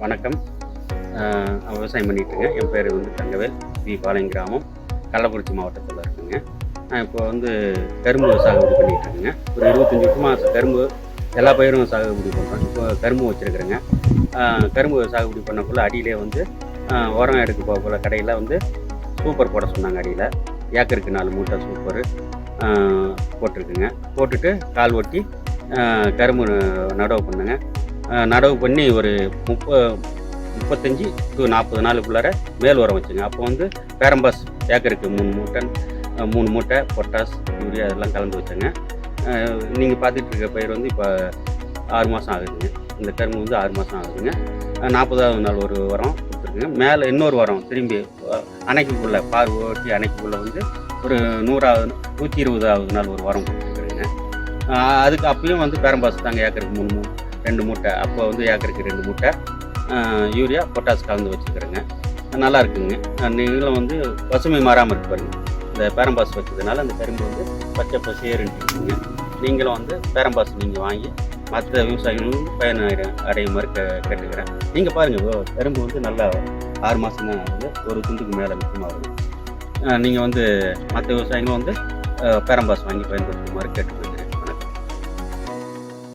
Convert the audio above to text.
வணக்கம். விவசாயம் நான் விவசாயம் என் பேர் வந்து தங்கவேல். வி பாளையம் கிராமம் கள்ளக்குறிச்சி மாவட்டத்தில் இருக்குங்க. நான் இப்போ வந்து கரும்பு சாகுபடி பண்ணிட்டு இருக்கேங்க. ஒரு இருபத்தஞ்சி வருஷமாக கரும்பு எல்லா பயிரும் சாகுபடி பண்ணுறோம் இப்போ கரும்பு வச்சுருக்குறேங்க. கரும்பு சாகுபடி பண்ணக்குள்ளே அடியிலே வந்து உரம் எடுக்க போகக்குள்ள கடையில் வந்து சூப்பர் போட சொன்னாங்க அடியில். ஏக்கருக்கு நாலு மூட்டை சூப்பர் போட்டிருக்குங்க. போட்டுட்டு கால் ஒட்டி கரும்பு நடவு பண்ணுங்க. நடவு பண்ணி ஒரு முப்ப முப்பத்தஞ்சு டு நாற்பது நாளுக்குள்ளார மேல் உரம் வச்சுங்க. அப்போ வந்து பேரம்பாஸ் ஏக்கருக்கு மூணு மூட்டை மூணு மூட்டை பொட்டாஸ் யூரியா அதெல்லாம் கலந்து வச்சேங்க. நீங்கள் பார்த்துட்டு இருக்க பயிர் வந்து இப்போ ஆறு மாதம் ஆகுதுங்க. இந்த கரும்பு வந்து ஆறு மாதம் ஆகுதுங்க. நாற்பதாவது நாள் ஒரு உரம் கொடுத்துருக்குங்க மேலே இன்னொரு உரம் திரும்பி அஹ் அணைக்குக்குள்ளே பார் ஓட்டி அணைக்குக்குள்ளே வந்து ஒரு நூறாவது நூற்றி இருபதாவது நாள் ஒரு உரம் கொடுத்துருக்குறேங்க அதுக்கு அப்பயும் வந்து பேரம்பாஸ் தாங்க ஏக்கருக்கு மூணு மூணு ரெண்டு மூட்டை அப்போ வந்து ஏக்கருக்கு ரெண்டு மூட்டை யூரியா பொட்டாஸ் கலந்து வச்சுக்கிறேங்க. நல்லா இருக்குங்க. நீங்களும் வந்து பசுமை மாறாமல் இருக்கு பாருங்க. இந்த பேரம்பாஸ் வச்சதுனால அந்த கரும்பு வந்து பச்சை பசேருன்னு இருக்குங்க. நீங்களும் வந்து பேரம்பாஸ் நீங்கள் வாங்கி மற்ற விவசாயிகளும் பயன் அடைய அடையும் மாதிரி க கேட்டுக்கிறேன். நீங்கள் பாருங்கள் கரும்பு வந்து நல்லா ஆறு மாதம் தான் ஆகுது. ஒரு துண்டுக்கு மேலே மிச்சமாக நீங்கள் வந்து மற்ற விவசாயிகளும் வந்து பேரம்பாஸ் வாங்கி பயன்படுத்துமாறு கேட்டுக்கிறேங்க